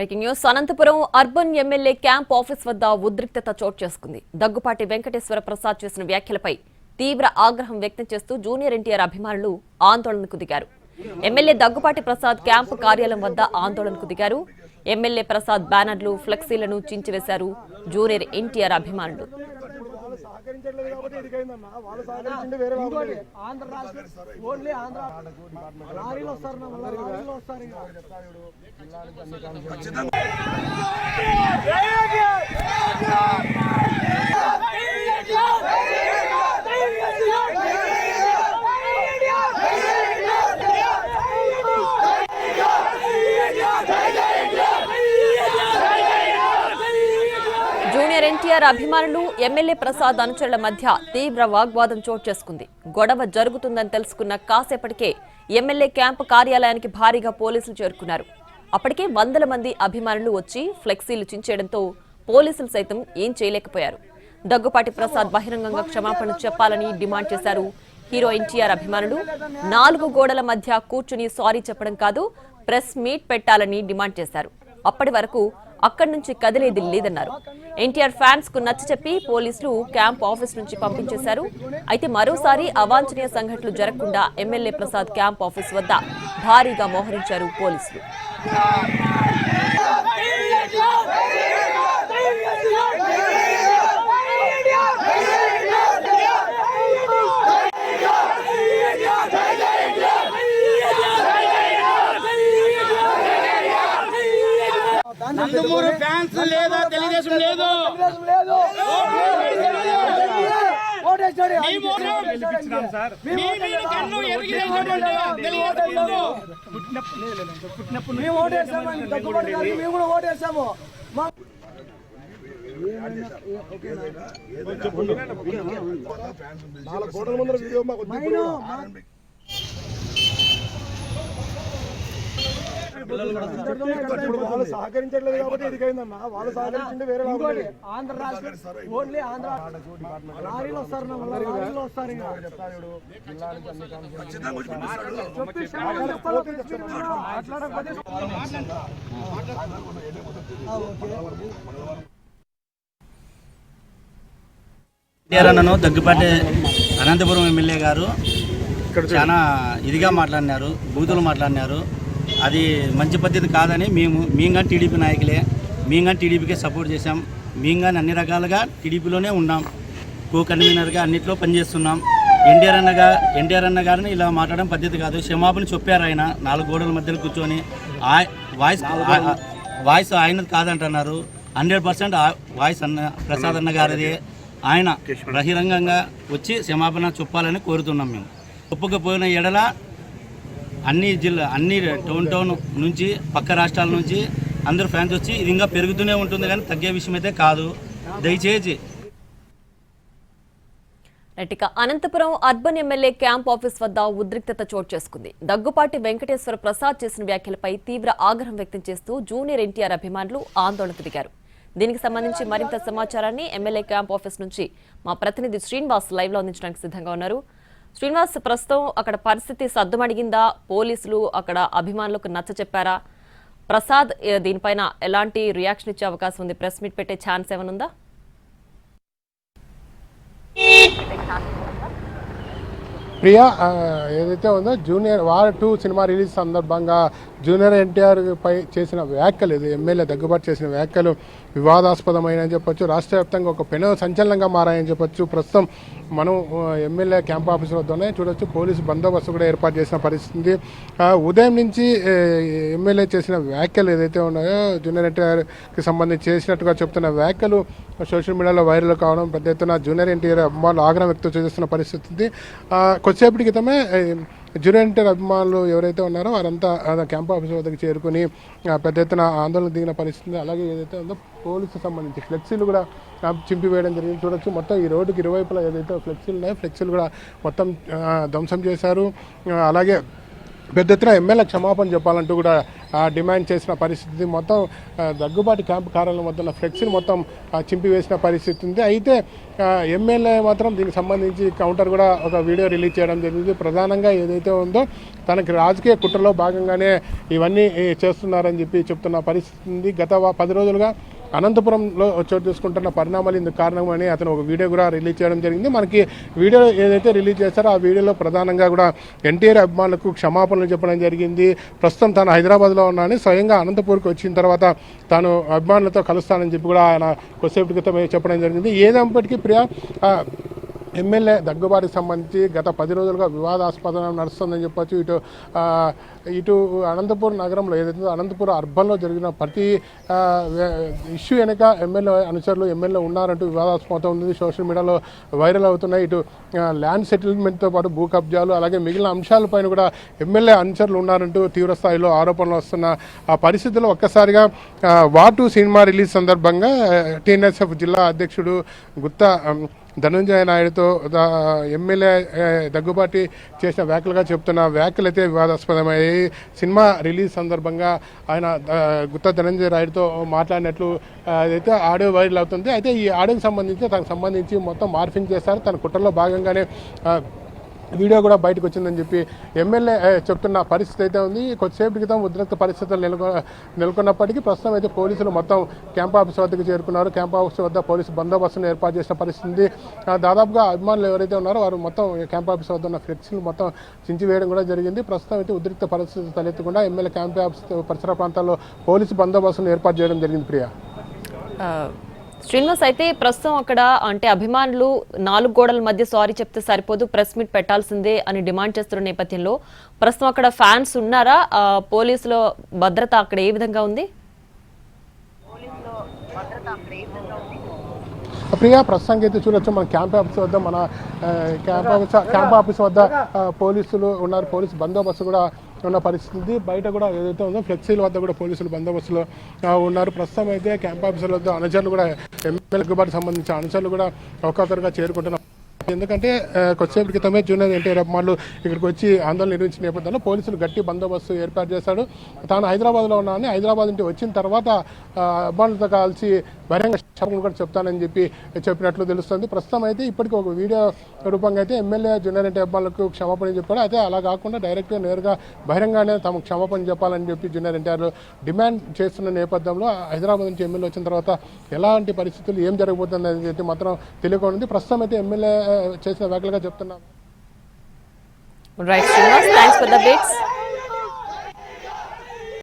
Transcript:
Breaking news. Anantapur urban MLA camp office వద్ద ఉద్రిక్తత చోటు చేసుకుంది. దగ్గుపాటి వెంకటేశ్వర ప్రసాద్ చేసిన వ్యాఖ్యలపై తీవ్ర ఆగ్రహం వ్యక్తం చేస్తూ జూనియర్ ఎన్టీఆర్ అభిమానులు ఆందోళనకు దిగారు. ఎమ్మెల్యే దగ్గుపాటి ప్రసాద్ క్యాంపు కార్యాలయం వద్ద ఆందోళనకు దిగారు. ఎమ్మెల్యే ప్రసాద్ బ్యానర్లు ఫ్లెక్సీలను చించివేశారు జూనియర్ ఎన్టీఆర్ అభిమానులు. కాబట్టి వాళ్ళు సహకరించింది వేరే వాళ్ళు ఇంకోటి ఆంధ్ర రాష్ట్ర ఓన్లీ ఆంధ్ర లారీలు వస్తారు లారీలు ఇంకా. కేసీఆర్ అభిమానులు ఎమ్మెల్యే ప్రసాద్ అనుచరుల మధ్య తీవ్ర వాగ్వాదం చోటు చేసుకుంది. గొడవ జరుగుతుందని తెలుసుకున్న కాసేపటికే ఎమ్మెల్యే క్యాంపు కార్యాలయానికి భారీగా పోలీసులు చేరుకున్నారు. అప్పటికే వందల మంది అభిమానులు వచ్చి ఫ్లెక్సీలు చించేయడంతో పోలీసులు సైతం ఏం చేయలేకపోయారు. దగ్గుపాటి ప్రసాద్ బహిరంగంగా క్షమాపణ చెప్పాలని డిమాండ్ చేశారు. హీరో ఎన్టీఆర్ అభిమానులు నాలుగు గోడల మధ్య కూర్చుని సారీ చెప్పడం కాదు ప్రెస్ మీట్ పెట్టాలని డిమాండ్ చేశారు. అప్పటి వరకు అక్కడి నుంచి కదిలేది లేదన్నారు. ఎన్టీఆర్ ఫ్యాన్స్కు నచ్చ చెప్పి పోలీసులు క్యాంప్ ఆఫీస్ నుంచి పంపించేశారు. అయితే మరోసారి అవాంఛనీయ సంఘటనలు జరగకుండా ఎమ్మెల్యే ప్రసాద్ క్యాంప్ ఆఫీస్ వద్ద భారీగా మోహరించారు పోలీసులు. నందమూరి ఫ్యాన్స్ లేదా తెలుగుదేశం లేదు. మేము ఓటేసాము దగ్గుబాటు గారికి మేము కూడా ఓటేసాము మా నాలుగు కోట్ల ముందర వీడియో మాకు వాళ్ళు సహకరించట్లేదు కాబట్టి ఇదికైందన్న వాళ్ళు వేరే ఇంకోటి ఆంధ్ర రాష్ట్ర ఓన్లీ ఆంధ్ర లారీలు వస్తారు లారీలు వస్తారు మాట్లాడకపోతే దగ్గుపాటి అనంతపురం ఎమ్మెల్యే గారు చాలా ఇదిగా మాట్లాడినారు బూతులు మాట్లాడినారు అది మంచి పద్ధతి కాదని మేము మేము టీడీపీ నాయకులే మేము కానీ టీడీపీకే సపోర్ట్ చేశాం. మేము కానీ అన్ని రకాలుగా టీడీపీలోనే ఉన్నాం. కో కన్వీనర్గా అన్నిట్లో పనిచేస్తున్నాం. ఎన్టీఆర్ అన్నగా ఎన్టీఆర్ అన్న గారిని ఇలా మాట్లాడడం పద్ధతి కాదు. క్షమాపణ చెప్పారు ఆయన. నాలుగు గోడల మధ్యలో కూర్చొని ఆ- వాయిస్ వాయిస్ ఆయనది కాదంటున్నారు. హండ్రెడ్ పర్సెంట్ వాయిస్ అన్న ప్రసాద్ అన్న గారిదే. ఆయన బహిరంగంగా వచ్చి క్షమాపణ చెప్పాలని కోరుతున్నాం మేము. ఒప్పుకపోయిన ఎడల అన్ని జిల్లా అన్ని టౌన్ టౌన్ నుంచి పక్క రాష్ట్రాల నుంచి అందరూ ఫ్యాన్స్ వచ్చి ఇది ఇంకా పెరుగుతూనే ఉంటుంది కానీ తగ్గే విషయం అయితే కాదు. దయచేసి. నటిక Anantapur urban MLA camp office వద్ద ఉద్రిక్తత చోటు చేసుకుంది. దగ్గుపాటి వెంకటేశ్వర ప్రసాద్ చేసిన వ్యాఖ్యలపై తీవ్ర ఆగ్రహం వ్యక్తం చేస్తూ జూనియర్ ఎన్టీఆర్ అభిమానులు ఆందోళనకు దిగారు. దీనికి సంబంధించి మరింత సమాచారాన్ని ఎమ్మెల్యే క్యాంప్ ఆఫీస్ నుంచి మా ప్రతినిధి శ్రీనివాస్ లైవ్లో అందించడానికి సిద్ధంగా ఉన్నారు. శ్రీనివాస్ ప్రస్తుతం అక్కడ పరిస్థితి సద్దుమడిగిందా పోలీసులు అక్కడ అభిమానులకు నచ్చ చెప్పారా? ప్రసాద్ దీనిపైన ఎలాంటి రియాక్షన్ ఇచ్చే అవకాశం ఉంది? ప్రెస్ మీట్ పెట్టే ఛాన్స్ ఏమైనా ఉందా? ప్రియా ఏదైతే ఉందో junior war two cinema release సందర్భంగా జూనియర్ ఎన్టీఆర్ పై చేసిన వ్యాఖ్యలు ఇది ఎమ్మెల్యే దగ్గుబాటు చేసిన వ్యాఖ్యలు వివాదాస్పదమైన చెప్పొచ్చు రాష్ట్ర వ్యాప్తంగా ఒక పెను సంచలనంగా మారాయని చెప్పొచ్చు. ప్రస్తుతం మనం ఎమ్మెల్యే క్యాంప్ ఆఫీస్ వద్దనే చూడొచ్చు పోలీసు బందోబస్తు కూడా ఏర్పాటు చేసిన పరిస్థితి. ఉదయం నుంచి ఎమ్మెల్యే చేసిన వ్యాఖ్యలు ఏదైతే ఉన్నాయో జూనియర్ ఎన్టీఆర్కి సంబంధించి చేసినట్టుగా చెప్తున్న వ్యాఖ్యలు సోషల్ మీడియాలో వైరల్ కావడం పెద్ద ఎత్తున జూనియర్ ఎన్టీఆర్ అభిమానులు ఆగ్రహం వ్యక్తం చేస్తున్న పరిస్థితి. కొద్దిసేపటి క్రితమే ఏ, అభిమానులు ఎవరైతే ఉన్నారో వారంతా ఆ, క్యాంప్ ఆఫీస్ వద్దకు చేరుకుని పెద్ద ఎత్తున ఆందోళన దిగిన పరిస్థితి అలాగే ఏదైతే ఉందో పోలీసు సంబంధించి ఫ్లెక్సీలు కూడా చింపివేయడం జరిగింది. చూడొచ్చు మొత్తం ఈ రోడ్డుకి ఇరువైపులా ఏదైతే ఫ్లెక్సీలు ఉన్నాయో ఫ్లెక్సీలు కూడా మొత్తం ధ్వంసం చేశారు. అలాగే పెద్ద ఎత్తున ఎమ్మెల్యే క్షమాపణ చెప్పాలంటూ కూడా డిమాండ్ చేసిన పరిస్థితి మొత్తం దగ్గుబాటు దగ్గుబాటి క్యాంపు కార్యాలయం వద్ద ఉన్న ఫ్లెక్సీని మొత్తం చింపివేసిన పరిస్థితి ఉంది. అయితే ఎమ్మెల్యే మాత్రం దీనికి సంబంధించి కౌంటర్ కూడా ఒక వీడియో రిలీజ్ చేయడం జరిగింది. ప్రధానంగా ఏదైతే ఉందో తనకి రాజకీయ కుట్రలో భాగంగానే ఇవన్నీ చేస్తున్నారని చెప్పి చెప్తున్న పరిస్థితి ఉంది. గత పది రోజులుగా అనంతపురంలో చోటు తీసుకుంటున్న పరిణామాలు ఇందుకు కారణమని అతను ఒక వీడియో కూడా రిలీజ్ చేయడం జరిగింది. మనకి వీడియో ఏదైతే రిలీజ్ చేస్తారో ఆ వీడియోలో ప్రధానంగా కూడా ఎన్టీఆర్ అభిమానులకు క్షమాపణలు చెప్పడం జరిగింది. ప్రస్తుతం తాను హైదరాబాద్లో ఉన్నానని స్వయంగా అనంతపూర్కి వచ్చిన తర్వాత తాను అభిమానులతో కలుస్తానని చెప్పి కూడా ఆయన కొద్దిసేపటి క్రితం చెప్పడం జరిగింది. ఏదైనప్పటికీ ప్రియా ఎమ్మెల్యే దగ్గుబాటికి సంబంధించి గత పది రోజులుగా వివాదాస్పదం నడుస్తుందని చెప్పొచ్చు. ఇటు ఇటు అనంతపురం నగరంలో ఏదైతే అనంతపురం అర్బన్లో జరిగిన ప్రతి ఇష్యూ వెనక ఎమ్మెల్యే అనుచరులు ఎమ్మెల్యే ఉన్నారంటూ వివాదాస్పదం ఉంది. సోషల్ మీడియాలో వైరల్ అవుతున్నాయి. ఇటు ల్యాండ్ సెటిల్మెంట్తో పాటు భూ కబ్జాలు అలాగే మిగిలిన అంశాలపైన కూడా ఎమ్మెల్యే అనుచరులు ఉన్నారంటూ తీవ్రస్థాయిలో ఆరోపణలు వస్తున్న ఆ పరిస్థితుల్లో ఒక్కసారిగా వాటు సినిమా రిలీజ్ సందర్భంగా టీఎన్ఎస్ఎఫ్ జిల్లా అధ్యక్షుడు గుత్తా ధనంజయ నాయుడుతో ఎమ్మెల్యే దగ్గుబాటి చేసిన వ్యాఖ్యలుగా చెప్తున్న వ్యాఖ్యలు అయితే వివాదాస్పదమయ్యాయి సినిమా రిలీజ్ సందర్భంగా ఆయన గుత్త ధనంజయ నాయుడుతో మాట్లాడినట్లు అయితే ఆడియో వైరల్ అవుతుంది. అయితే ఈ ఆడియోకి సంబంధించి తనకు సంబంధించి మొత్తం మార్ఫింగ్ చేస్తారు తన కుట్రలో భాగంగానే వీడియో కూడా బయటకు వచ్చిందని చెప్పి ఎమ్మెల్యే చెప్తున్న పరిస్థితి అయితే ఉంది. కొద్దిసేపటి క్రితం ఉద్రిక్త పరిస్థితులు నెలకొ నెలకొన్నప్పటికీ ప్రస్తుతం అయితే పోలీసులు మొత్తం క్యాంప్ ఆఫీస్ వద్దకు చేరుకున్నారు. క్యాంప్ ఆఫీస్ వద్ద పోలీసు బందోబస్తును ఏర్పాటు చేసిన పరిస్థితి దాదాపుగా అభిమానులు ఎవరైతే ఉన్నారో వారు మొత్తం క్యాంప్ ఆఫీస్ వద్ద ఉన్న ఫ్లెక్సీలు మొత్తం చించివేయడం కూడా జరిగింది. ప్రస్తుతం అయితే ఉద్రిక్త పరిస్థితి తలెత్తకుండా ఎమ్మెల్యే క్యాంప్ ఆఫీస్ పరిసర ప్రాంతాల్లో పోలీసు బందోబస్తును ఏర్పాటు చేయడం జరిగింది ప్రియా. శ్రీనివాస్ అయితే ప్రస్తుతం అక్కడ అంటే అభిమానులు నాలుగు గోడల మధ్య సారీ చెప్తే సరిపోదు ప్రెస్ మీట్ పెట్టాల్సిందే అని డిమాండ్ చేస్తున్న నేపథ్యంలో ప్రస్తుతం అక్కడ ఫ్యాన్స్ ఉన్నారా? పోలీసులో పోలీసుల భద్రత అక్కడ ఏ విధంగా ఉంది? ప్రియా ప్రస్తుతానికి అయితే చూడొచ్చు మన క్యాంప్ ఆఫీస్ వద్ద మన క్యాంప్ ఆఫీస్ క్యాంప్ ఆఫీస్ వద్ద పోలీసులు ఉన్నారు పోలీసు బందోబస్తు కూడా ఉన్న పరిస్థితి. బయట కూడా ఏదైతే ఉందో ఫ్లెక్సీల వద్ద కూడా పోలీసులు బందోబస్తులో ఉన్నారు. ప్రస్తుతం అయితే క్యాంప్ ఆఫీసర్ల వద్ద అనుచరులు కూడా ఎమ్మెల్యే సంబంధించిన అనుచరులు కూడా ఒక్కొక్కరుగా చేరుకుంటున్నారు. ఎందుకంటే కొద్దిసేపు క్రితమే జూనియర్ ఎన్టీఆర్ అభిమానులు ఇక్కడికి వచ్చి ఆందోళన నిర్వహించిన నేపథ్యంలో పోలీసులు గట్టి బందోబస్తు ఏర్పాటు చేశాడు. తాను హైదరాబాద్లో ఉన్నానని హైదరాబాద్ నుంచి వచ్చిన తర్వాత అభిమానులతో కలిసి బహిరంగ క్షమాపణ కూడా చెప్తానని చెప్పి చెప్పినట్లు తెలుస్తుంది. ప్రస్తుతం అయితే ఇప్పటికి ఒక వీడియో రూపంగా అయితే ఎమ్మెల్యే జూనియర్ ఎన్టీ అభిమానులకు క్షమాపణ చెప్పాడు. అయితే అలా కాకుండా డైరెక్ట్గా నేరుగా బహిరంగానే తమకు క్షమాపణ చెప్పాలని చెప్పి జూనియర్ ఎన్టీఆర్ డిమాండ్ చేస్తున్న నేపథ్యంలో హైదరాబాద్ నుంచి ఎమ్మెల్యే వచ్చిన తర్వాత ఎలాంటి పరిస్థితులు ఏం జరగబోతుంది అనేది మాత్రం తెలియకుండా ప్రస్తుతం అయితే ఎమ్మెల్యే చేసిన వ్యాఖ్యలుగా చెప్తున్నాను. Right Srinivas thanks for the bits